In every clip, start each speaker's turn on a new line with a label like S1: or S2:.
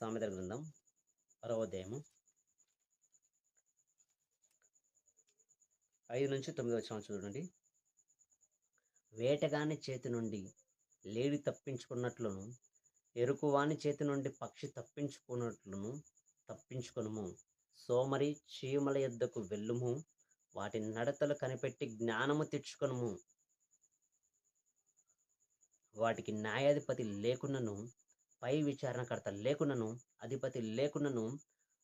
S1: సామెతల గ్రంథం పరవ ఐదు నుంచి తొమ్మిది వచ్చిన చూడండి. వేటగాని చేతి నుండి లేడి తప్పించుకున్నట్లును ఎరుకువాని చేతి నుండి పక్షి తప్పించుకున్నట్లును తప్పించుకునుము. సోమరి చీమల యొద్దకు వెళ్ళుము వాటి నడతలు కనిపెట్టి జ్ఞానము తెచ్చుకొనుము. వాటికి న్యాయాధిపతి లేకున్నను పై విచారణకర్త లేకున్నను అధిపతి లేకున్నను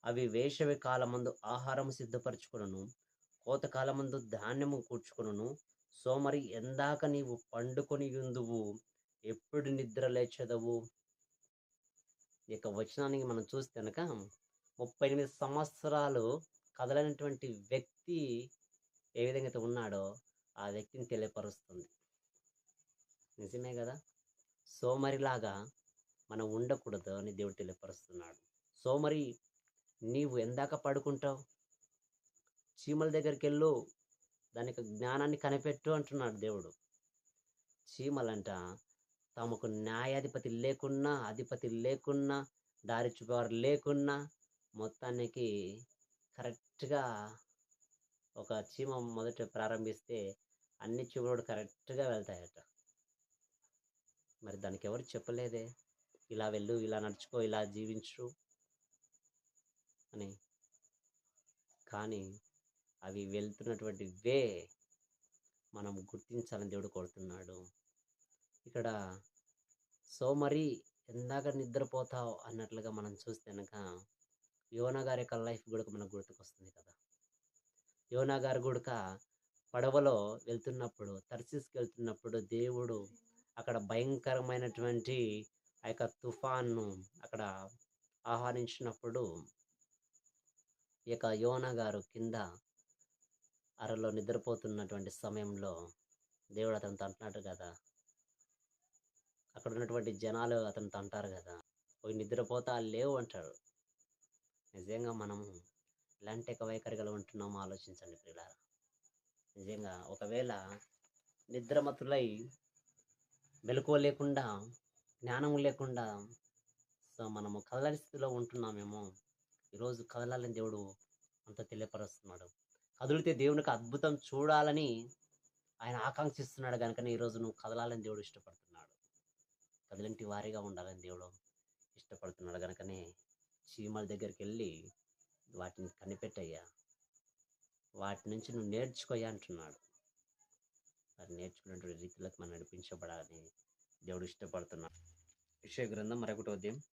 S1: అవి వేసవి కాలమందు ఆహారం సిద్ధపరచుకును కోతకాలమందు ధాన్యము కూర్చుకును సోమరి ఎందాక నీవు పండుకొని ఉందువు ఎప్పుడు నిద్ర లేచెదవు? ఇక వచనానికి మనం చూస్తే కనుక ముప్పై ఎనిమిది సంవత్సరాలు కదలనటువంటి వ్యక్తి ఏ విధంగా అయితే ఉన్నాడో ఆ వ్యక్తిని తెలియపరుస్తుంది. నిజమే కదా? సోమరిలాగా మనం ఉండకూడదు అని దేవుడు తెలియపరుస్తున్నాడు. సోమరి నీవు ఎందాక పడుకుంటావు? చీమల దగ్గరికి వెళ్ళు దానికి జ్ఞానాన్ని కనిపెట్టు అంటున్నాడు దేవుడు. చీమలంట తమకు న్యాయాధిపతి లేకున్నా అధిపతి లేకున్నా దారి చూపేవారు లేకున్నా మొత్తానికి కరెక్ట్గా ఒక చీమ మొదట ప్రారంభిస్తే అన్ని చీమలు కరెక్ట్గా వెళ్తాయట. మరి దానికి ఎవరు చెప్పలేదే? ఇలా వెళ్ళు ఇలా నడుచుకో ఇలా జీవించు అని. కానీ అవి వెళ్తున్నటువంటి వే మనం గుర్తించాలని దేవుడు కోరుతున్నాడు. ఇక్కడ సో మరి ఎందాక నిద్రపోతావు అన్నట్లుగా మనం చూస్తే కనుక యోనా గారి యొక్క లైఫ్ కూడా మనకు గుర్తుకొస్తుంది కదా. యోనా గారు కూడా పడవలో వెళ్తున్నప్పుడు తర్సిస్కి వెళ్తున్నప్పుడు దేవుడు అక్కడ భయంకరమైనటువంటి ఆ యొక్క తుఫాన్ను అక్కడ ఆహ్వానించినప్పుడు ఈ యొక్క యోన గారు కింద అరలో నిద్రపోతున్నటువంటి సమయంలో దేవుడు అతనితో అంటున్నాడు కదా. అక్కడ ఉన్నటువంటి జనాలు అతనితో అంటారు కదా. పోయి నిద్రపోతా లేవు అంటాడు. నిజంగా మనము ఎలాంటి వైఖరి కలిగి ఉంటున్నామో? ఆలోచించండి పిల్లలు నిజంగా ఒకవేళ నిద్రమతులై మెలకువ లేకుండా జ్ఞానం లేకుండా సో మనము కదలని స్థితిలో ఉంటున్నామేమో ఈరోజు కదలాలని దేవుడు అంత తెలియపరుస్తున్నాడు. కదిలితే దేవునికి అద్భుతం చూడాలని ఆయన ఆకాంక్షిస్తున్నాడు కనుకనే ఈరోజు నువ్వు కదలాలని దేవుడు ఇష్టపడుతున్నాడు. కదిలింటి వారిగా ఉండాలని దేవుడు ఇష్టపడుతున్నాడు కనుకనే చీమల దగ్గరికి వెళ్ళి వాటిని కనిపెట్టయ్యా. వాటి నుంచి నువ్వు నేర్చుకోయ్యా అంటున్నాడు. మరి నేర్చుకున్నటువంటి రీతిలోకి మనం నడిపించబడాలని దేవుడు ఇష్టపడుతున్నాడు విషయ గ్రంథం మరొకటి ఉదయం